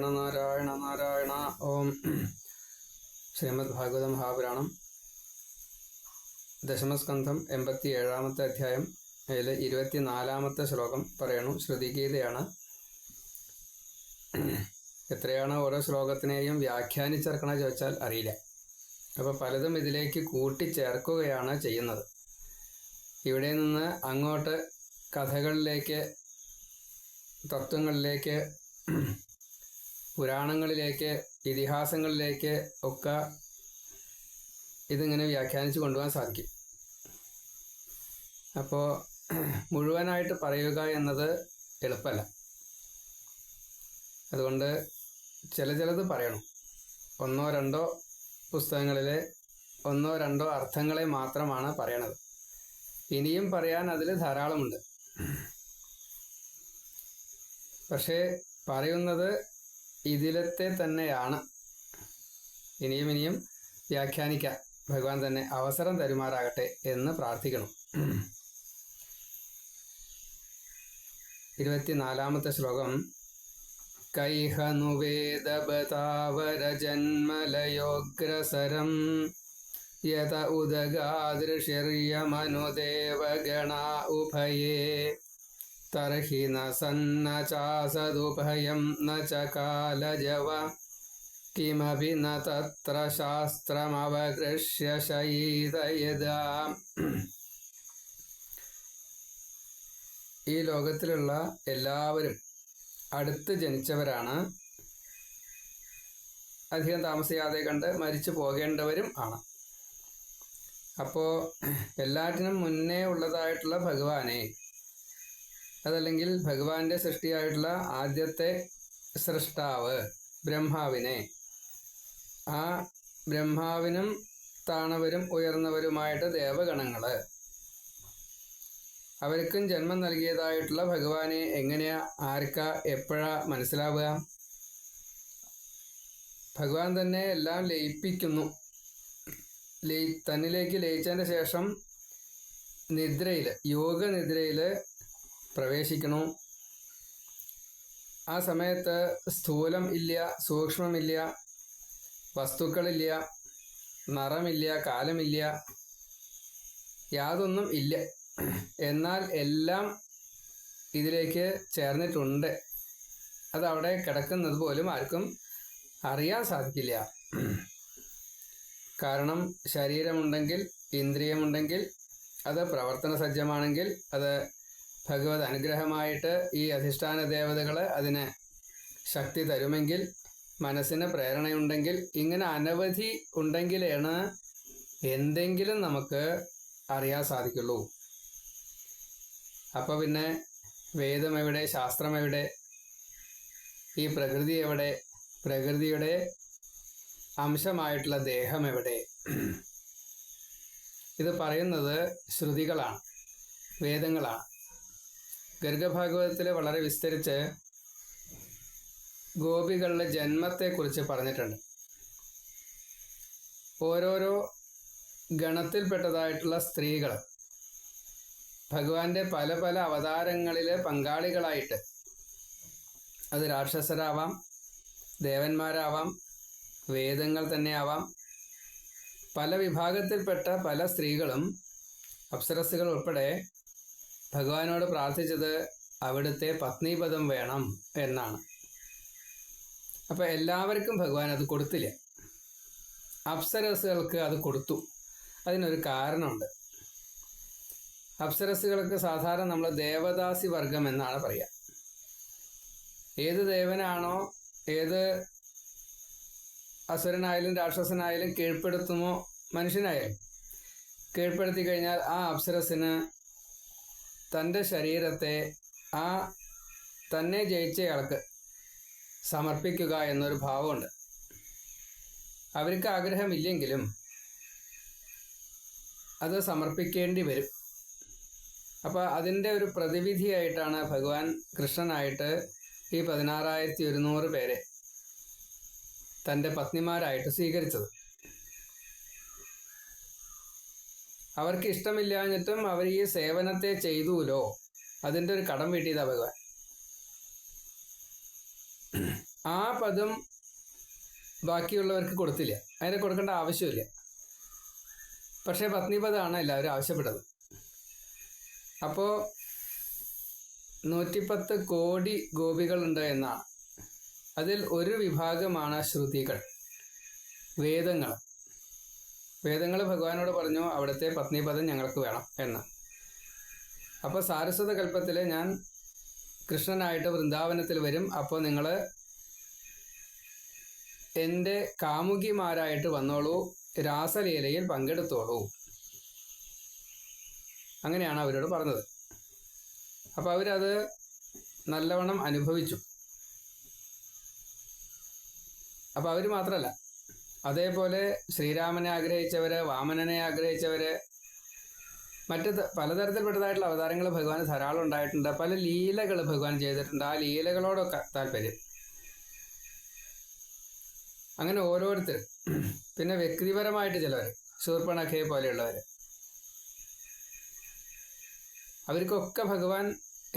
നാരായണ നാരായണ നാരായണ. ഓം. ശ്രീമദ് ഭാഗവത മഹാപുരാണം. ദശമസ്കന്ധം എൺപത്തി ഏഴാമത്തെ അധ്യായം. അതിൽ ഇരുപത്തിനാലാമത്തെ ശ്ലോകം പറയണു. ശ്രുതിഗീതയാണ്. എത്രയാണ് ഓരോ ശ്ലോകത്തിനെയും വ്യാഖ്യാനിച്ചേർക്കണ ചോദിച്ചാൽ അറിയില്ല. അപ്പോൾ പലതും ഇതിലേക്ക് കൂട്ടിച്ചേർക്കുകയാണ് ചെയ്യുന്നത്. ഇവിടെ നിന്ന് അങ്ങോട്ട് കഥകളിലേക്ക് തത്വങ്ങളിലേക്ക് പുരാണങ്ങളിലേക്ക് ഇതിഹാസങ്ങളിലേക്ക് ഒക്കെ ഇതിങ്ങനെ വ്യാഖ്യാനിച്ചു കൊണ്ടുപോകാൻ സാധിക്കും. അപ്പോൾ മുഴുവനായിട്ട് പറയുക എന്നത് എളുപ്പമല്ല. അതുകൊണ്ട് ചില ചിലത് പറയണം. ഒന്നോ രണ്ടോ പുസ്തകങ്ങളിലെ ഒന്നോ രണ്ടോ അർത്ഥങ്ങളെ മാത്രമാണ് പറയണത്. ഇനിയും പറയാൻ അതിൽ ധാരാളമുണ്ട്. പക്ഷേ പറയുന്നത് ഇതിലത്തെ തന്നെയാണ്. ഇനിയും ഇനിയും വ്യാഖ്യാനിക്കാൻ ഭഗവാൻ തന്നെ അവസരം തരുമാറാകട്ടെ എന്ന് പ്രാർത്ഥിക്കണം. ഇരുപത്തിനാലാമത്തെ ശ്ലോകം. കൈഹനുവേദബതാവരജന്മലയോഗ്രസരം യത ഉദഗാദൃശ്യമനുദേവഗണ ഉഭയേ. തർഹി ന സന്ന ചാസദുഭയം ന കിമപി ന തത്ര ശാസ്ത്രമവകൃഷ്യ ശയീതയതാ ഈ ലോകത്തിലുള്ള എല്ലാവരും അടുത്ത് ജനിച്ചവരാണ്. അധികം താമസിയാതെ കണ്ട് മരിച്ചു പോകേണ്ടവരും ആണ്. അപ്പോൾ എല്ലാറ്റിനും മുന്നേ ഉള്ളതായിട്ടുള്ള ഭഗവാനെ അതല്ലെങ്കിൽ ഭഗവാന്റെ സൃഷ്ടിയായിട്ടുള്ള ആദ്യത്തെ സൃഷ്ടാവ് ബ്രഹ്മാവിനെ. ആ ബ്രഹ്മാവിനും താണവരും ഉയർന്നവരുമായിട്ട് ദേവഗണങ്ങൾ. അവർക്കും ജന്മം നൽകിയതായിട്ടുള്ള ഭഗവാനെ എങ്ങനെയാ ആർക്കാ എപ്പോഴാ മനസ്സിലാവുക? ഭഗവാൻ തന്നെ എല്ലാം ലയിപ്പിക്കുന്നു. ലയി തന്നിലേക്ക് ലയിച്ചതിന് ശേഷം നിദ്രയിൽ യോഗനിദ്രയിൽ പ്രവേശിക്കണു. ആ സമയത്ത് സ്ഥൂലം ഇല്ല സൂക്ഷ്മമില്ല വസ്തുക്കളില്ല നിറമില്ല കാലമില്ല യാതൊന്നും ഇല്ല. എന്നാൽ എല്ലാം ഇതിലേക്ക് ചേർന്നിട്ടുണ്ട്. അതവിടെ കിടക്കുന്നത് പോലും ആർക്കും അറിയാൻ സാധിക്കില്ല. കാരണം ശരീരമുണ്ടെങ്കിൽ ഇന്ദ്രിയമുണ്ടെങ്കിൽ അത് പ്രവർത്തന സജ്ജമാണെങ്കിൽ അത് ഭഗവത് അനുഗ്രഹമായിട്ട് ഈ അധിഷ്ഠാന ദേവതകൾ അതിന് ശക്തി തരുമെങ്കിൽ മനസ്സിന് പ്രേരണയുണ്ടെങ്കിൽ ഇങ്ങനെ അനവധി ഉണ്ടെങ്കിലാണ് എന്തെങ്കിലും നമുക്ക് അറിയാൻ സാധിക്കുള്ളൂ. അപ്പോൾ പിന്നെ വേദം എവിടെ ശാസ്ത്രം എവിടെ ഈ പ്രകൃതി എവിടെ പ്രകൃതിയുടെ അംശമായിട്ടുള്ള ദേഹം എവിടെ? ഇത് പറയുന്നത് ശ്രുതികളാണ് വേദങ്ങളാണ്. ഗർഗഭാഗവതത്തിൽ വളരെ വിസ്തരിച്ച് ഗോപികളുടെ ജന്മത്തെക്കുറിച്ച് പറഞ്ഞിട്ടുണ്ട്. ഓരോരോ ഗണത്തിൽപ്പെട്ടതായിട്ടുള്ള സ്ത്രീകൾ ഭഗവാന്റെ പല പല അവതാരങ്ങളിൽ പങ്കാളികളായിട്ട് അത് രാക്ഷസരാവാം ദേവന്മാരാവാം വേദങ്ങൾ തന്നെ ആവാം പല വിഭാഗത്തിൽപ്പെട്ട പല സ്ത്രീകളും അപ്സരസ്സുകൾ ഉൾപ്പെടെ ഭഗവാനോട് പ്രാർത്ഥിച്ചത് അവിടുത്തെ പത്നിപദം വേണം എന്നാണ്. അപ്പോൾ എല്ലാവർക്കും ഭഗവാൻ അത് കൊടുത്തില്ല. അപ്സരസുകൾക്ക് അത് കൊടുത്തു. അതിനൊരു കാരണമുണ്ട്. അപ്സരസുകൾക്ക് സാധാരണ നമ്മൾ ദേവദാസി വർഗം എന്നാണ് പറയുക ഏത് ദേവനാണോ ഏത് അസുരനായാലും രാക്ഷസനായാലും കീഴ്പ്പെടുത്തുമോ മനുഷ്യനായാലും കീഴ്പ്പെടുത്തി കഴിഞ്ഞാൽ ആ അപ്സരസിന് തന്റെ ശരീരത്തെ ആ തന്നെ ജയിച്ചയാൾക്ക് സമർപ്പിക്കുക എന്നൊരു ഭാവമുണ്ട്. അവർക്ക് ആഗ്രഹമില്ലെങ്കിലും അത് സമർപ്പിക്കേണ്ടി വരും. അപ്പോൾ അതിന്റെ ഒരു പ്രതിവിധിയായിട്ടാണ് ഭഗവാൻ കൃഷ്ണനായിട്ട് ഈ പതിനാറായിരത്തി ഒരുന്നൂറ് പേരെ തന്റെ പത്നിമാരായിട്ട് സ്വീകരിച്ചത്. അവർക്ക് ഇഷ്ടമില്ലാഞ്ഞിട്ടും അവർ ഈ സേവനത്തെ ചെയ്തുലോ? അതിന്റെ ഒരു കടം വീട്ടിയതാ ഭഗവാൻ. ആ പദം ബാക്കിയുള്ളവർക്ക് കൊടുത്തില്ല. അതിനെ കൊടുക്കേണ്ട ആവശ്യമില്ല. പക്ഷേ പത്നിപദമാണ് എല്ലാവരും ആവശ്യപ്പെട്ടത്. അപ്പോൾ നൂറ്റിപ്പത്ത് കോടി ഗോപികളുണ്ട് എന്നാണ്. അതിൽ ഒരു വിഭാഗമാണ് ശ്രുതികൾ വേദങ്ങൾ. വേദങ്ങൾ ഭഗവാനോട് പറഞ്ഞു അവിടുത്തെ പത്നിപദം ഞങ്ങൾക്ക് വേണം എന്ന്. അപ്പോൾ സാരസ്വത കൽപ്പത്തിൽ ഞാൻ കൃഷ്ണനായിട്ട് വൃന്ദാവനത്തിൽ വരും. അപ്പോൾ നിങ്ങൾ എന്റെ കാമുകിമാരായിട്ട് വന്നോളൂ രാസലീലയിൽ പങ്കെടുത്തോളൂ. അങ്ങനെയാണ് അവരോട് പറഞ്ഞത്. അപ്പോൾ അവരത് നല്ലവണ്ണം അനുഭവിച്ചു. അപ്പോൾ അവർ മാത്രമല്ല അതേപോലെ ശ്രീരാമനെ ആഗ്രഹിച്ചവര് വാമനനെ ആഗ്രഹിച്ചവര് മറ്റ് പലതരത്തിൽപ്പെട്ടതായിട്ടുള്ള അവതാരങ്ങൾ ഭഗവാൻ ധാരാളം ഉണ്ടായിട്ടുണ്ട്. പല ലീലകൾ ഭഗവാൻ ചെയ്തിട്ടുണ്ട്. ആ ലീലകളോടൊക്കെ താല്പര്യം. അങ്ങനെ ഓരോരുത്തർ പിന്നെ വ്യക്തിപരമായിട്ട് ചിലവർ ശൂർപ്പണഖയെ പോലെയുള്ളവർ അവർക്കൊക്കെ ഭഗവാൻ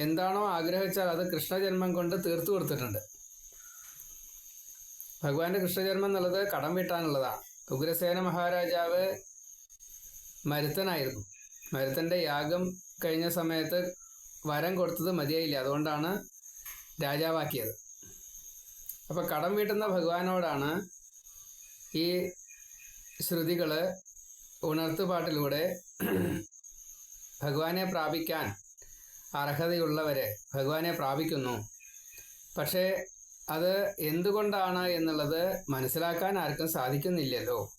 എന്താണോ ആഗ്രഹിച്ചാൽ അത് കൃഷ്ണജന്മം കൊണ്ട് തീർത്തു കൊടുത്തിട്ടുണ്ട്. ഭഗവാന്റെ കൃഷ്ണജന്മം എന്നുള്ളത് കടം വീട്ടാനുള്ളതാണ് ഉഗ്രസേന മഹാരാജാവ് മരുത്തനായിരുന്നു. മരുത്തന്റെ യാഗം കഴിഞ്ഞ സമയത്ത് വരം കൊടുത്തത് മതിയായില്ല. അതുകൊണ്ടാണ് രാജാവാക്കിയത്. അപ്പൊ കടം വീട്ടുന്ന ഭഗവാനോടാണ് ഈ ശ്രുതികൾ ഉണർത്തുപാട്ടിലൂടെ ഭഗവാനെ പ്രാപിക്കാൻ അർഹതയുള്ളവരെ ഭഗവാനെ പ്രാപിക്കുന്നു. പക്ഷേ അത് എന്തുകൊണ്ടാണ് എന്നുള്ളത് മനസ്സിലാക്കാൻ ആർക്കും സാധിക്കുന്നില്ലല്ലോ.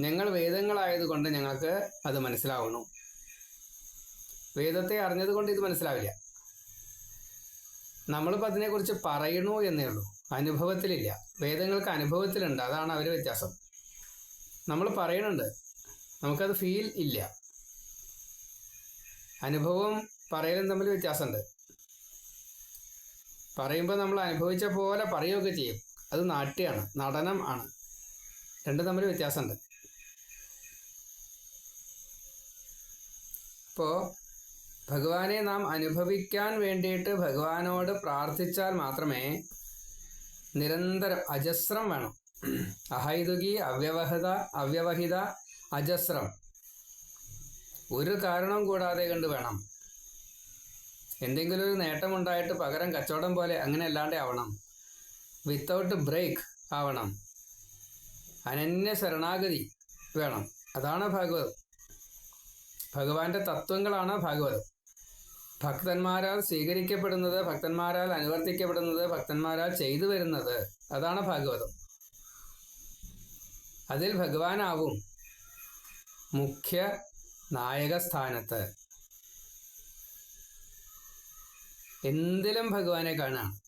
ഞങ്ങൾ വേദങ്ങളായതുകൊണ്ട് ഞങ്ങൾക്ക് അത് മനസ്സിലാവുന്നു. വേദത്തെ അറിഞ്ഞതുകൊണ്ട് ഇത് മനസ്സിലാവില്ല. നമ്മളിപ്പോൾ അതിനെക്കുറിച്ച് പറയണു എന്നേ ഉള്ളൂ. അനുഭവത്തിലില്ല. വേദങ്ങൾക്ക് അനുഭവത്തിലുണ്ട്. അതാണ് അവർ വ്യത്യാസം. നമ്മൾ പറയണുണ്ട്. നമുക്കത് ഫീൽ ഇല്ല. അനുഭവം പറയലും തമ്മിൽ വ്യത്യാസമുണ്ട്. പറയുമ്പോൾ നമ്മൾ അനുഭവിച്ച പോലെ പറയുകയൊക്കെ ചെയ്യും. അത് നാട്യമാണ് നടനം ആണ്. രണ്ടും തമ്മിൽ വ്യത്യാസമുണ്ട്. അപ്പോൾ ഭഗവാനെ നാം അനുഭവിക്കാൻ വേണ്ടിയിട്ട് ഭഗവാനോട് പ്രാർത്ഥിച്ചാൽ മാത്രമേ നിരന്തരം അജസ്രം വേണം. അഹൈതുകി അവ്യവഹിത അവ്യവഹിത അജസ്രം. ഒരു കാരണം കൂടാതെ കണ്ട് വേണം. എന്തെങ്കിലും ഒരു നേട്ടമുണ്ടായിട്ട് പകരം കച്ചവടം പോലെ അങ്ങനെ അല്ലാണ്ട് ആവണം. വിത്തൗട്ട് ബ്രേക്ക് ആവണം. അനന്യ ശരണാഗതി വേണം. അതാണ് ഭാഗവത്. ഭഗവാന്റെ തത്വങ്ങളാണ് ഭാഗവത്. ഭക്തന്മാരാൽ സ്വീകരിക്കപ്പെടുന്നത് ഭക്തന്മാരാൽ അനുവർത്തിക്കപ്പെടുന്നത് ഭക്തന്മാരാൽ ചെയ്തു വരുന്നത് അതാണ് ഭാഗവതം. അതിൽ ഭഗവാനാവും മുഖ്യ നായക സ്ഥാനത്ത് എന്തിലും ഭഗവാനെ കാണാം.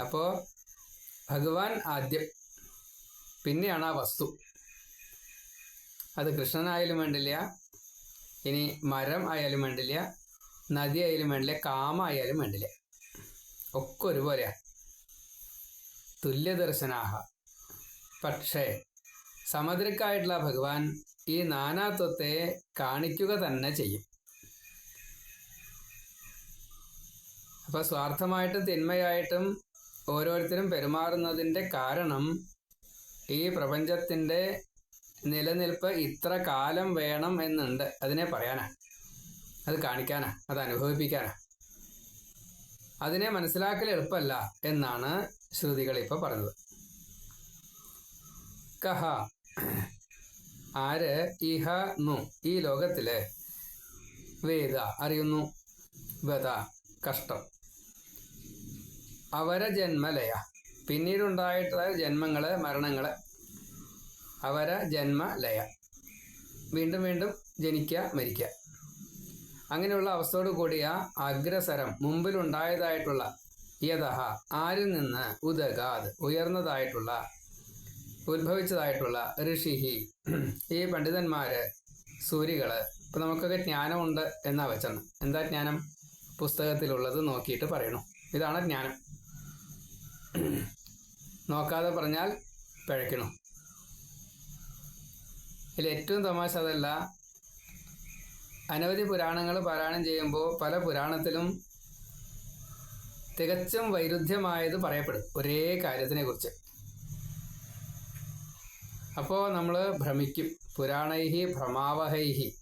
അപ്പോൾ ഭഗവാൻ ആദ്യം പിന്നെയാണ് ആ വസ്തു. അത് കൃഷ്ണനായാലും വേണ്ടില്ല ഇനി മരം ആയാലും വേണ്ടില്ല നദി ആയാലും വേണ്ടില്ല കാമ ആയാലും വേണ്ടില്ല. ഒക്കെ ഒരുപോലെയാണ് തുല്യദർശനാഹ. പക്ഷേ സമുദ്രക്കായിട്ടുള്ള ഭഗവാൻ ഈ നാനാത്വത്തെ കാണിക്കുക തന്നെ ചെയ്യും. അപ്പൊ സ്വാർത്ഥമായിട്ടും തിന്മയായിട്ടും ഓരോരുത്തരും പെരുമാറുന്നതിന്റെ കാരണം ഈ പ്രപഞ്ചത്തിന്റെ നിലനിൽപ്പ് ഇത്ര കാലം വേണം എന്നുണ്ട്. അതിനെ പറയാനാ. അത് കാണിക്കാനാ. അത് അനുഭവിപ്പിക്കാനാ. അതിനെ മനസ്സിലാക്കൽ എളുപ്പമല്ല എന്നാണ് ശ്രുതികൾ ഇപ്പോൾ പറഞ്ഞത്. കഹ. ആര്? ഇഹ നു ഈ ലോകത്തിലെ വേദ അറിയുന്നു. വധ. കഷ്ടം. അവര ജന്മലയ പിന്നീടുണ്ടായിട്ടുള്ള ജന്മങ്ങൾ മരണങ്ങൾ അവര ജന്മ ലയ വീണ്ടും വീണ്ടും ജനിക്കുക മരിക്കുക അങ്ങനെയുള്ള അവസ്ഥയോട് കൂടിയ അഗ്രസരം മുമ്പിലുണ്ടായതായിട്ടുള്ള യഥഹ ആരിൽ നിന്ന് ഉദഗാദ് ഉയർന്നതായിട്ടുള്ള ഉത്ഭവിച്ചതായിട്ടുള്ള ഋഷിഹി ഈ പണ്ഡിതന്മാര് സൂര്യകൾ ഇപ്പൊ നമുക്കൊക്കെ ജ്ഞാനമുണ്ട് എന്നാ വെച്ചാണ് എന്താ ജ്ഞാനം? പുസ്തകത്തിലുള്ളത് നോക്കിയിട്ട് പറയണു. ഇതാണ് ജ്ഞാനം. നോക്കാതെ പറഞ്ഞാൽ പിഴയ്ക്കണു ഇതിൽ ഏറ്റവും തമാശ അതല്ല അനവധി പുരാണങ്ങൾ പാരായണം ചെയ്യുമ്പോൾ പല പുരാണത്തിലും തികച്ചും വൈരുദ്ധ്യമായത് പറയപ്പെടും ഒരേ കാര്യത്തിനെ കുറിച്ച് അപ്പോൾ നമ്മൾ ഭ്രമിക്കും. പുരാണൈഹി ഭ്രമാവഹൈഹി.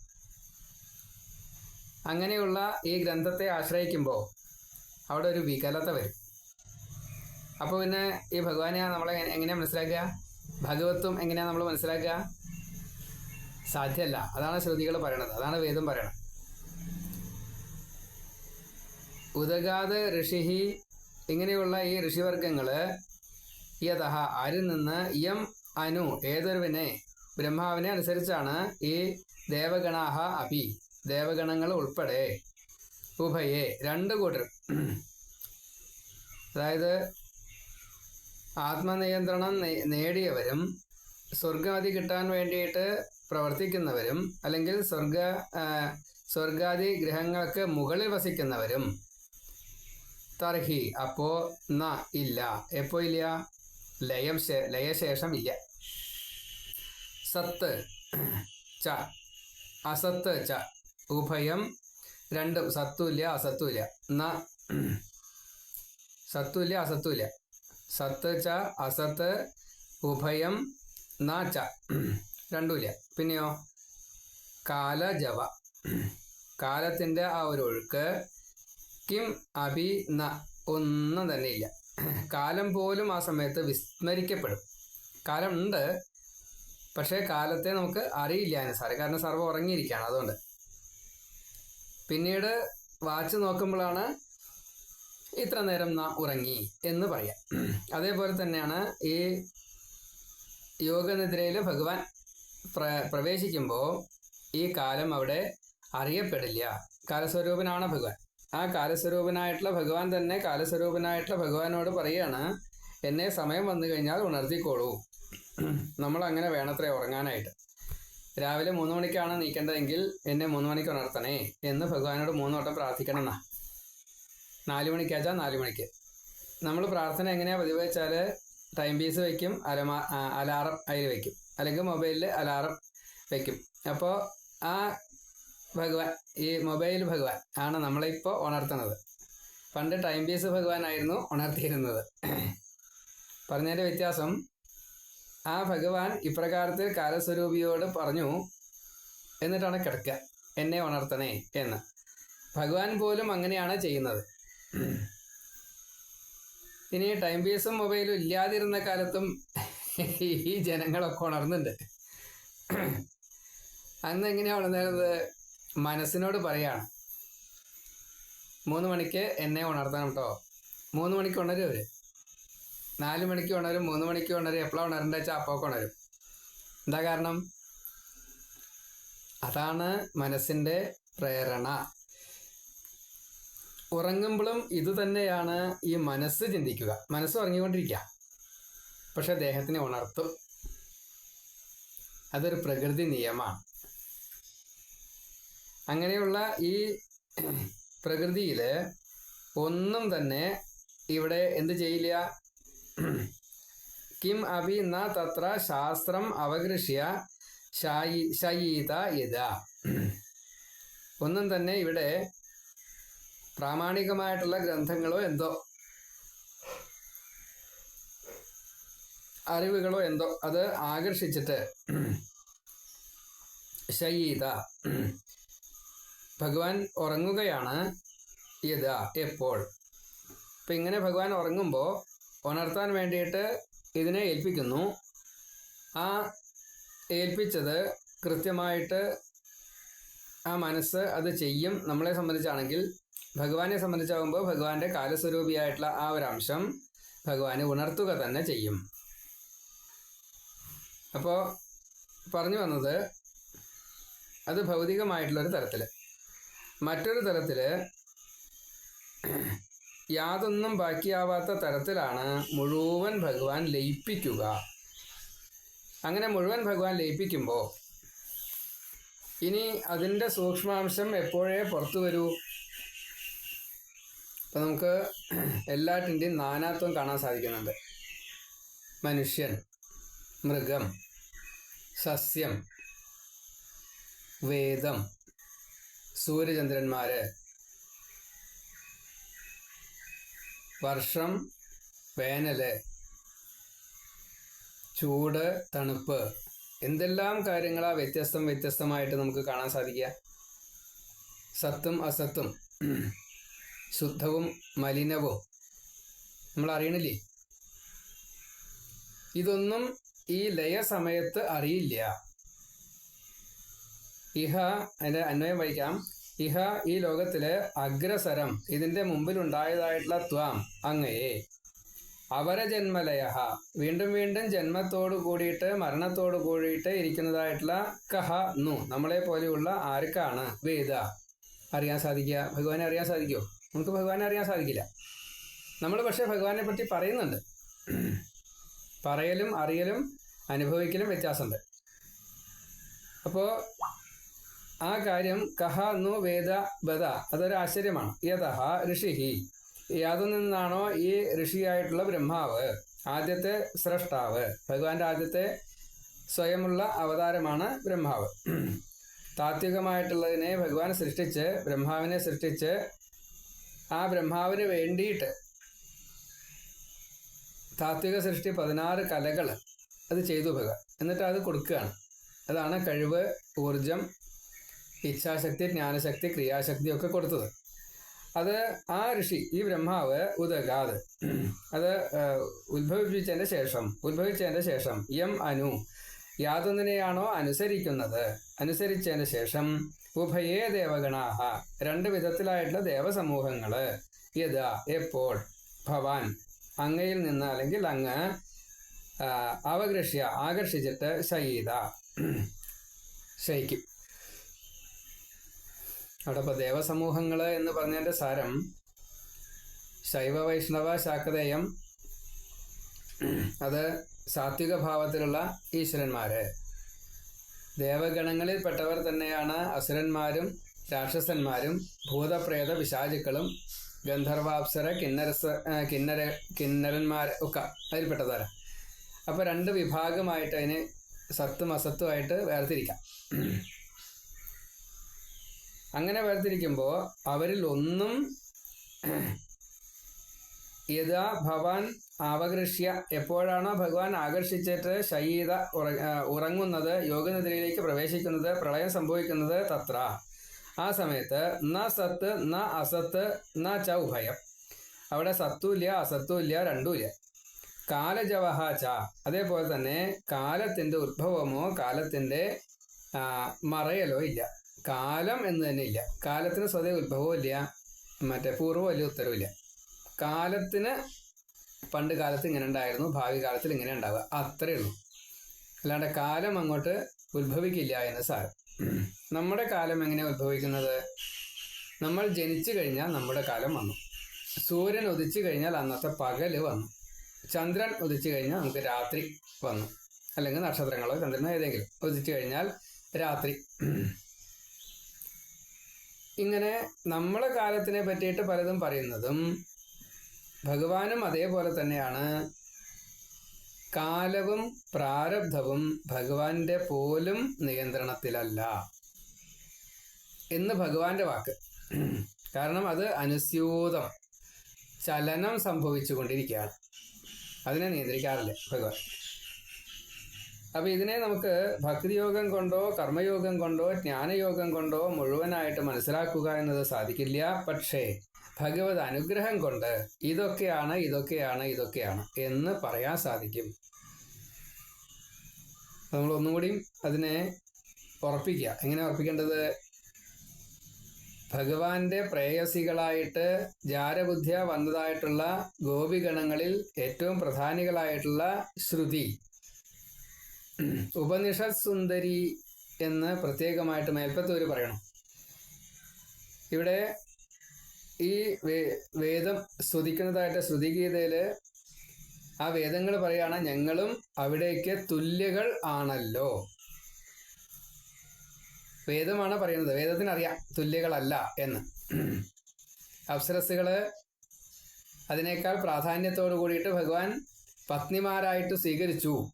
അങ്ങനെയുള്ള ഈ ഗ്രന്ഥത്തെ ആശ്രയിക്കുമ്പോൾ അവിടെ ഒരു വികലത വരും. അപ്പോൾ പിന്നെ ഈ ഭഗവാനെ നമ്മളെ എങ്ങനെയാണ് മനസ്സിലാക്കുക ഭഗവത്വം എങ്ങനെയാണ് നമ്മൾ മനസ്സിലാക്കുക സാധ്യമല്ല അതാണ് ശ്രുതികൾ പറയണത്. അതാണ് വേദം പറയണത്. ഉദഗാത് ഋഷിഹി ഇങ്ങനെയുള്ള ഈ ഋഷിവർഗങ്ങൾ യഥ ആരിൽ നിന്ന് യം അനു ഏതൊരുവിനെ ബ്രഹ്മാവിനെ അനുസരിച്ചാണ് ഈ ദേവഗണാഹ അഭി. ദേവഗണങ്ങൾ ഉൾപ്പെടെ ഉഭയെ രണ്ട് കൂട്ടർ അതായത് ആത്മനിയന്ത്രണം നേടിയവരും സ്വർഗാദി കിട്ടാൻ വേണ്ടിയിട്ട് പ്രവർത്തിക്കുന്നവരും അല്ലെങ്കിൽ സ്വർഗ സ്വർഗാദി ഗ്രഹങ്ങൾക്ക് മുകളിൽ വസിക്കുന്നവരും. തർഹി അപ്പോ ന ഇല്ല. എപ്പോ ഇല്ല? ലയം ലയശേഷം ഇല്ല. സത്ത് ച. അസത്ത് ച. ഉഭയം രണ്ടും. സത്തുമില്ല അസത്തുമില്ല ന. സത്തുമില്ല അസത്തുമില്ല സത്ത് ച അസത്ത് ഉഭയം ന ച. രണ്ടുമില്ല പിന്നെയോ? കാലജവ. കാലത്തിന്റെ ആ ഒരു ഒഴുക്ക് കിം അഭി ന ഒന്നും തന്നെ ഇല്ല കാലം പോലും ആ സമയത്ത് വിസ്മരിക്കപ്പെടും. കാലം ഉണ്ട് പക്ഷേ കാലത്തെ നമുക്ക് അറിയില്ല സാറേ. കാരണം സർവ ഉറങ്ങിയിരിക്കുകയാണ് അതുകൊണ്ട്. പിന്നീട് വാച്ച് നോക്കുമ്പോഴാണ് ഇത്ര നേരം നാം ഉറങ്ങി എന്ന് പറയാം. അതേപോലെ തന്നെയാണ് ഈ യോഗനിദ്രയിൽ ഭഗവാൻ പ്ര പ്രവേശിക്കുമ്പോൾ ഈ കാലം അവിടെ അറിയപ്പെടില്ല. കാലസ്വരൂപനാണ് ഭഗവാൻ. ആ കാലസ്വരൂപനായിട്ടുള്ള ഭഗവാൻ തന്നെ കാലസ്വരൂപനായിട്ടുള്ള ഭഗവാനോട് പറയാണ് എന്നെ സമയം വന്നു കഴിഞ്ഞാൽ ഉണർത്തിക്കോളൂ. നമ്മൾ അങ്ങനെ വേണത്രേ ഉറങ്ങാനായിട്ട്. രാവിലെ മൂന്ന് മണിക്കാണ് നീക്കേണ്ടതെങ്കിൽ എന്നെ മൂന്ന് മണിക്ക് ഉണർത്തണേ എന്ന് ഭഗവാനോട് മൂന്ന് വട്ടം പ്രാർത്ഥിക്കണം എന്നാ നാല് മണിക്കാച്ചാൽ നാല് മണിക്ക്. നമ്മൾ പ്രാർത്ഥന എങ്ങനെയാണ് പതിവ് വെച്ചാൽ ടൈം പീസ് വയ്ക്കും അലമാ അലാറം അതിൽ വയ്ക്കും അല്ലെങ്കിൽ മൊബൈലിൽ അലാറം വയ്ക്കും അപ്പോൾ ആ ഭഗവാൻ ഈ മൊബൈൽ ഭഗവാൻ ആണ് നമ്മളിപ്പോൾ ഉണർത്തുന്നത്. പണ്ട് ടൈം പീസ് ഭഗവാനായിരുന്നു ഉണർത്തിയിരുന്നത്. പറഞ്ഞതിന്റെ വ്യത്യാസം ആ ഭഗവാൻ ഇപ്രകാരത്തിൽ കാലസ്വരൂപിയോട് പറഞ്ഞു എന്നിട്ടാണ് കിടക്കുക എന്നെ ഉണർത്തണേ എന്ന്. ഭഗവാൻ പോലും അങ്ങനെയാണ് ചെയ്യുന്നത്. ഇനി ടൈം പീസും മൊബൈലും ഇല്ലാതിരുന്ന കാലത്തും ഈ ജനങ്ങളൊക്കെ ഉണർന്നുണ്ട്. അന്ന് എങ്ങനെയാണ് ഉണർന്നത് മനസ്സിനോട് പറയാണ്. മൂന്ന് മണിക്ക് എന്നെ ഉണർത്തണം കേട്ടോ മൂന്ന് മണിക്ക് ഉണരും അവർ. നാല് മണിക്ക് ഉണരും മൂന്ന് മണിക്ക് ഉണരും. എപ്പോഴാണ് ഉണരേണ്ട വെച്ചാൽ അപ്പോഴൊക്കെ ഉണരും. എന്താ കാരണം? അതാണ് മനസ്സിന്റെ പ്രേരണ. ഉറങ്ങുമ്പോഴും ഇത് തന്നെയാണ് ഈ മനസ്സ് ചിന്തിക്കുക. മനസ്സ് ഉറങ്ങിക്കൊണ്ടിരിക്കുക. പക്ഷെ ദേഹത്തിനെ ഉണർത്തും. അതൊരു പ്രകൃതി നിയമമാണ്. അങ്ങനെയുള്ള ഈ പ്രകൃതിയിൽ ഒന്നും തന്നെ ഇവിടെ എന്ത് ചെയ്യില്ല. കിം അഭി ന തത്ര ശാസ്ത്രം അവകൃഷ്യ ശായി ശയീത ഇത ഒന്നും തന്നെ ഇവിടെ പ്രാമാണികമായിട്ടുള്ള ഗ്രന്ഥങ്ങളോ എന്തോ? അറിവുകളോ എന്തോ? അത് ആകർഷിച്ചിട്ട് ശയീത ഭഗവാൻ ഉറങ്ങുകയാണ് യഥ എപ്പോൾ? അപ്പം ഇങ്ങനെ ഭഗവാൻ ഉറങ്ങുമ്പോൾ ഉണർത്താൻ വേണ്ടിയിട്ട് ഇതിനെ ഏൽപ്പിക്കുന്നു. ആ ഏൽപ്പിച്ചത് കൃത്യമായിട്ട് ആ മനസ്സ് അത് ചെയ്യും. നമ്മളെ സംബന്ധിച്ചാണെങ്കിൽ ഭഗവാനെ സംബന്ധിച്ചാകുമ്പോൾ ഭഗവാന്റെ കാലസ്വരൂപിയായിട്ടുള്ള ആ ഒരു അംശം ഭഗവാനെ ഉണർത്തുക തന്നെ ചെയ്യും. അപ്പോൾ പറഞ്ഞു വന്നത് അത് ഭൗതികമായിട്ടുള്ളൊരു തരത്തിൽ മറ്റൊരു തരത്തിൽ യാതൊന്നും ബാക്കിയാവാത്ത തരത്തിലാണ് മുഴുവൻ ഭഗവാൻ ലയിപ്പിക്കുക. അങ്ങനെ മുഴുവൻ ഭഗവാൻ ലയിപ്പിക്കുമ്പോൾ ഇനി അതിന്റെ സൂക്ഷ്മാംശം എപ്പോഴേ പുറത്തു വരൂ? അപ്പം നമുക്ക് എല്ലാറ്റിന്റെയും നാനാത്വം കാണാൻ സാധിക്കുന്നുണ്ട്. മനുഷ്യൻ മൃഗം സസ്യം വേദം സൂര്യചന്ദ്രന്മാര് വർഷം വേനൽ ചൂട് തണുപ്പ് എന്തെല്ലാം കാര്യങ്ങളാ വ്യത്യസ്തം വ്യത്യസ്തമായിട്ട് നമുക്ക് കാണാൻ സാധിക്കുക? സത്തും അസത്തും ശുദ്ധവും മലിനവും. നമ്മൾ അറിയണില്ലേ ഇതൊന്നും ഈ ലയ സമയത്ത് അറിയില്ല. ഇഹ അതിന്റെ അന്വയം വഹിക്കാം ഇഹ ഈ ലോകത്തിലെ അഗ്രസരം ഇതിന്റെ മുമ്പിലുണ്ടായതായിട്ടുള്ള ത്വാം അങ്ങയെ. അവരജന്മലയ വീണ്ടും വീണ്ടും ജന്മത്തോടു കൂടിയിട്ട് മരണത്തോടു കൂടിയിട്ട് ഇരിക്കുന്നതായിട്ടുള്ള കഹ നു. നമ്മളെ പോലെയുള്ള ആർക്കാണ് വേദ? അറിയാൻ സാധിക്കുക? ഭഗവാനെ അറിയാൻ സാധിക്കുമോ നമുക്ക് ഭഗവാനെ അറിയാൻ സാധിക്കില്ല. നമ്മൾ പക്ഷേ ഭഗവാനെ പറ്റി പറയുന്നുണ്ട്. പറയലും അറിയലും അനുഭവിക്കലും വ്യത്യാസമുണ്ട്. അപ്പോൾ ആ കാര്യം കഹ നു വേദ ബദ അതൊരു ആശ്ചര്യമാണ്. യഥ ഋഷിഹി. യാതിൽ നിന്നാണോ ഈ ഋഷിയായിട്ടുള്ള ബ്രഹ്മാവ് ആദ്യത്തെ സ്രഷ്ടാവ്? ഭഗവാന്റെ ആദ്യത്തെ സ്വയമുള്ള അവതാരമാണ് ബ്രഹ്മാവ്. താത്വികമായിട്ടുള്ളതിനെ ഭഗവാൻ സൃഷ്ടിച്ച് ബ്രഹ്മാവിനെ സൃഷ്ടിച്ച് ആ ബ്രഹ്മാവിന് വേണ്ടിയിട്ട് താത്വിക സൃഷ്ടി പതിനാറ് കലകൾ അത് ചെയ്തു ഭഗവാൻ. എന്നിട്ട് അത് കൊടുക്കുകയാണ്. അതാണ് കഴിവ് ഊർജം ഇച്ഛാശക്തി ജ്ഞാനശക്തി ക്രിയാശക്തി ഒക്കെ കൊടുത്തത്. അത് ആ ഋഷി ഈ ബ്രഹ്മാവ് ഉദകാത് അത് ഉത്ഭവിപ്പിച്ചതിന്റെ ശേഷം ഉത്ഭവിച്ചതിന്റെ ശേഷം യം അനു യാതൊന്നിനെയാണോ അനുസരിക്കുന്നത്? അനുസരിച്ചതിന് ശേഷം ഉഭയേ ദേവഗണാഹ രണ്ട് വിധത്തിലായിട്ടുള്ള ദേവസമൂഹങ്ങൾ. യഥാ എപ്പോൾ? ഭവാൻ അങ്ങയിൽ നിന്ന് അല്ലെങ്കിൽ അങ്ങ് അവകൃഷ്യ ആകർഷിച്ചിട്ട് ശയീത ശയിക്കും. അവിടെ ഇപ്പോൾ ദേവസമൂഹങ്ങൾ എന്ന് പറഞ്ഞതിന്റെ സാരം ശൈവ വൈഷ്ണവ ശാക്തേയം. അത് സാത്വിക ഭാവത്തിലുള്ള ഈശ്വരന്മാര്. ദേവഗണങ്ങളിൽപ്പെട്ടവർ തന്നെയാണ് അസുരന്മാരും രാക്ഷസന്മാരും ഭൂതപ്രേത പിശാചുക്കളും ഗന്ധർവാപ്സര കിന്നരസ കിന്നര കിന്നരന്മാർ ഒക്കെ അതിൽപ്പെട്ടതാരാ അപ്പോൾ രണ്ട് വിഭാഗമായിട്ട് അതിന് സത്തും അസത്തുമായിട്ട് വേർതിരിക്കാം. അങ്ങനെ വേർതിരിക്കുമ്പോൾ അവരിൽ ഒന്നും യഥാ ഭവാൻ ആവകൃഷ്യ എപ്പോഴാണോ ഭഗവാൻ ആകർഷിച്ചിട്ട് ശയീത ഉറങ്ങുന്നത് യോഗനിദ്രയിലേക്ക് പ്രവേശിക്കുന്നത് പ്രളയം സംഭവിക്കുന്നത് തത്ര. ആ സമയത്ത് ന സത്ത് ന അസത്ത് ന ച ഉഭയം. അവിടെ സത്തുമില്ല അസത്തുമില്ല രണ്ടുമില്ല കാലജവഹ ച. അതേപോലെ തന്നെ കാലത്തിന്റെ ഉത്ഭവമോ കാലത്തിന്റെ മറയലോ ഇല്ല. കാലം എന്ന് തന്നെ ഇല്ല. കാലത്തിന് സ്വതേ ഉത്ഭവവും ഇല്ല. മറ്റേ പൂർവം വലിയ ഉത്തരവില്ല കാലത്തിന് പണ്ട് കാലത്ത് ഇങ്ങനെ ഉണ്ടായിരുന്നു. ഭാവി കാലത്തിൽ ഇങ്ങനെ ഉണ്ടാവുക. അത്രേ ഉള്ളൂ. അല്ലാണ്ട് കാലം അങ്ങോട്ട് ഉത്ഭവിക്കില്ല എന്ന് സാരം. നമ്മുടെ കാലം എങ്ങനെ ഉത്ഭവിക്കുന്നത്? നമ്മൾ ജനിച്ചു കഴിഞ്ഞാൽ നമ്മുടെ കാലം വന്നു. സൂര്യൻ ഉദിച്ചു കഴിഞ്ഞാൽ അന്നത്തെ പകൽ വന്നു. ചന്ദ്രൻ ഉദിച്ചു കഴിഞ്ഞാൽ നമുക്ക് രാത്രി വന്നു. അല്ലെങ്കിൽ നക്ഷത്രങ്ങളോ ചന്ദ്രനോ ഏതെങ്കിലും ഉദിച്ചു കഴിഞ്ഞാൽ രാത്രി. ഇങ്ങനെ നമ്മളെ കാലത്തിനെ പറ്റിയിട്ട് പലതും പറയുന്നതും ഭഗവാനും അതേപോലെ തന്നെയാണ്. കാലവും പ്രാരബ്ധവും ഭഗവാന്റെ പോലും നിയന്ത്രണത്തിലല്ല എന്ന് ഭഗവാന്റെ വാക്ക്. കാരണം അത് അനുസ്യൂതം ചലനം സംഭവിച്ചുകൊണ്ടിരിക്കുകയാണ്. അതിനെ നിയന്ത്രിക്കാറില്ല ഭഗവാൻ. അപ്പൊ ഇതിനെ നമുക്ക് ഭക്തിയോഗം കൊണ്ടോ കർമ്മയോഗം കൊണ്ടോ ജ്ഞാനയോഗം കൊണ്ടോ മുഴുവനായിട്ട് മനസ്സിലാക്കുക എന്നത് സാധിക്കില്ല. പക്ഷേ ഭഗവത് അനുഗ്രഹം കൊണ്ട് ഇതൊക്കെയാണ് ഇതൊക്കെയാണ് ഇതൊക്കെയാണ് എന്ന് പറയാൻ സാധിക്കും. നമ്മൾ ഒന്നും കൂടിയും അതിനെ ഉറപ്പിക്കുക. എങ്ങനെ ഉറപ്പിക്കേണ്ടത്? ഭഗവാന്റെ പ്രേയസികളായിട്ട് ജാരബുദ്ധിയ വന്നതായിട്ടുള്ള ഗോപിഗണങ്ങളിൽ ഏറ്റവും പ്രധാനികളായിട്ടുള്ള ശ്രുതി. ഉപനിഷത് സുന്ദരി എന്ന് പ്രത്യേകമായിട്ട് മേൽപ്പത്തൂര് പറയണം. ഇവിടെ ഈ വേദം സ്തുതിക്കുന്നതായിട്ട് ശ്രുതിഗീതയിൽ ആ വേദങ്ങൾ പറയാണ് ഞങ്ങളും അവിടേക്ക് തുല്യകൾ ആണല്ലോ. വേദമാണ് പറയുന്നത്. വേദത്തിന് അറിയാം തുല്യകളല്ല എന്ന്. അപ്സരസുകൾ അതിനേക്കാൾ പ്രാധാന്യത്തോടു കൂടിയിട്ട് ഭഗവാൻ പത്നിമാരായിട്ട് സ്വീകരിച്ചു.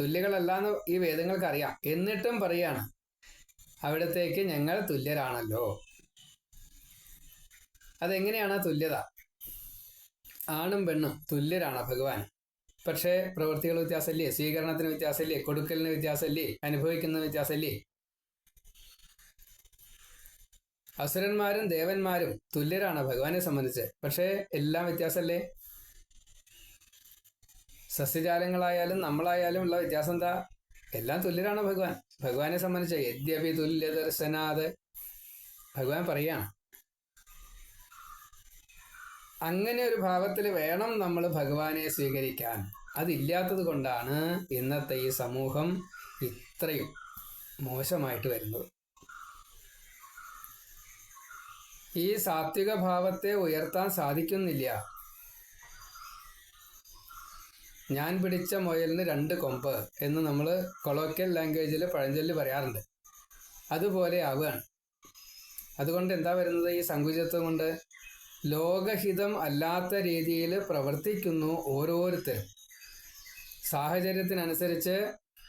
തുല്യകളല്ല എന്ന് ഈ വേദങ്ങൾക്ക് അറിയാം എന്നിട്ടും പറയാണ് അവിടത്തേക്ക് ഞങ്ങൾ തുല്യരാണല്ലോ. അതെങ്ങനെയാണ് തുല്യത? ആണും പെണ്ണും തുല്യരാണ് ഭഗവാൻ? പക്ഷേ പ്രവൃത്തികൾ വ്യത്യാസമല്ലേ? സ്വീകരണത്തിന് വ്യത്യാസമല്ലേ? കൊടുക്കലിന് വ്യത്യാസമല്ലേ? അനുഭവിക്കുന്ന വ്യത്യാസമല്ലേ? അസുരന്മാരും ദേവന്മാരും തുല്യരാണ് ഭഗവാനെ സംബന്ധിച്ച്? പക്ഷേ എല്ലാം വ്യത്യാസമല്ലേ? സസ്യജാലങ്ങളായാലും നമ്മളായാലും ഉള്ള വ്യത്യാസം എന്താ? എല്ലാം തുല്യരാണ് ഭഗവാൻ? ഭഗവാനെ സംബന്ധിച്ച് യദ്യപി തുല്യ ദർശനാത് ഭഗവാൻ പറയാണ് അങ്ങനെ ഒരു ഭാവത്തിൽ വേണം നമ്മൾ ഭഗവാനെ സ്വീകരിക്കാൻ. അതില്ലാത്തത് കൊണ്ടാണ് ഇന്നത്തെ ഈ സമൂഹം ഇത്രയും മോശമായിട്ട് വരുന്നത്. ഈ സാത്വിക ഭാവത്തെ ഉയർത്താൻ സാധിക്കുന്നില്ല. ഞാൻ പിടിച്ച മുയലിന് രണ്ട് കൊമ്പ് എന്ന് നമ്മൾ കൊളോക്കൽ ലാംഗ്വേജിൽ പഴഞ്ചൊല്ലി പറയാറുണ്ട്. അതുപോലെ ആവുകയാണ് അതുകൊണ്ട് എന്താ വരുന്നത് ഈ സങ്കുചിത്വം കൊണ്ട്? ലോകഹിതം അല്ലാത്ത രീതിയിൽ പ്രവർത്തിക്കുന്നു ഓരോരുത്തരും. സാഹചര്യത്തിനനുസരിച്ച്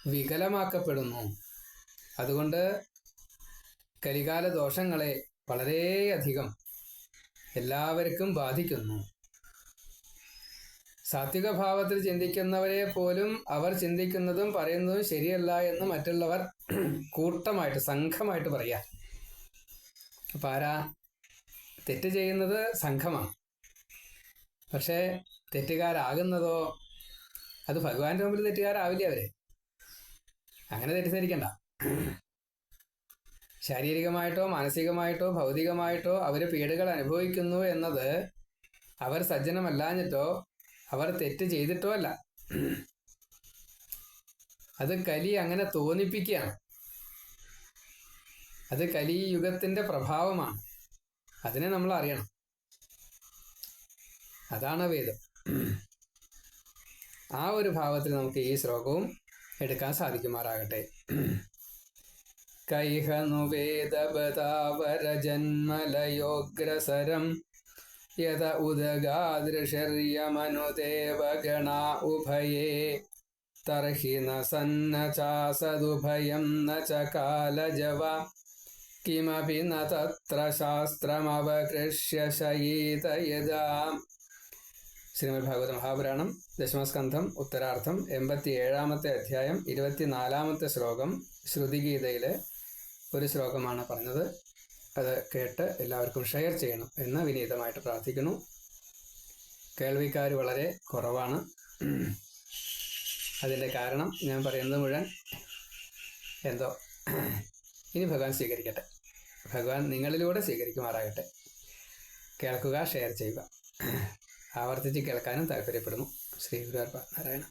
വികലമാക്കപ്പെടുന്നു. അതുകൊണ്ട് കലികാല ദോഷങ്ങളെ വളരെയധികം എല്ലാവർക്കും ബാധിക്കുന്നു. സാത്വിക ഭാവത്തിൽ ചിന്തിക്കുന്നവരെ പോലും അവർ ചിന്തിക്കുന്നതും പറയുന്നതും ശരിയല്ല എന്ന് മറ്റുള്ളവർ കൂട്ടമായിട്ട് സംഘമായിട്ട് പറയാ. അപ്പൊ ആരാ? തെറ്റ് ചെയ്യുന്നത് സംഘമാണ്. പക്ഷേ തെറ്റുകാരാകുന്നതോ അത് ഭഗവാന്റെ മുമ്പിൽ തെറ്റുകാരാവില്ല അവർ? അങ്ങനെ തെറ്റിദ്ധരിക്കണ്ട. ശാരീരികമായിട്ടോ മാനസികമായിട്ടോ ഭൗതികമായിട്ടോ അവർ പീഡകൾ അനുഭവിക്കുന്നു എന്നത് അവർ സജ്ജനമല്ലാഞ്ഞിട്ടോ അവർ തെറ്റ് ചെയ്തിട്ടോ അല്ല. അത് കലി അങ്ങനെ തോന്നിപ്പിക്കുകയാണ്. അത് കലി യുഗത്തിന്റെ പ്രഭാവമാണ്. അതിനെ നമ്മൾ അറിയണം. അതാണ് വേദം. ആ ഒരു ഭാവത്തിൽ നമുക്ക് ഈ ശ്ലോകവും എടുക്കാൻ സാധിക്കുമാറാകട്ടെ. കൈഹനു വേദപതാവരജന്മലയോഗ്രസരം യത ഉദഗാദൃശര്യമനുദേവഗണ ഉഭയേ. തർഹി ന സന്ന ചാസദുഭയം ന ച കാലജവ കിമപി നത്ര ശാസ്ത്രമവകൃഷ്യ ശയീത യഥാ ശ്രീമദ് ഭാഗവത മഹാപുരാണം ദശമസ്കന്ധം ഉത്തരാർത്ഥം എൺപത്തി ഏഴാമത്തെ അധ്യായം ഇരുപത്തിനാലാമത്തെ ശ്ലോകം ശ്രുതിഗീതയിലെ ഒരു ശ്ലോകമാണ് പറഞ്ഞത്. അത് കേട്ട് എല്ലാവർക്കും ഷെയർ ചെയ്യണം എന്ന് വിനീതമായിട്ട് പ്രാർത്ഥിക്കുന്നു. കേൾവിക്കാർ വളരെ കുറവാണ്. അതിന്റെ കാരണം ഞാൻ പറയുന്നത് മുഴുവൻ എന്തോ. ഇനി ഭഗവാൻ സ്വീകരിക്കട്ടെ. ഭഗവാൻ നിങ്ങളിലൂടെ സ്വീകരിക്കുമാറാകട്ടെ. കേൾക്കുക ഷെയർ ചെയ്യുക. ആവർത്തിച്ച് കേൾക്കാനും താല്പര്യപ്പെടുന്നു. ശ്രീ ഗുരുവാർപ്പ നാരായണ.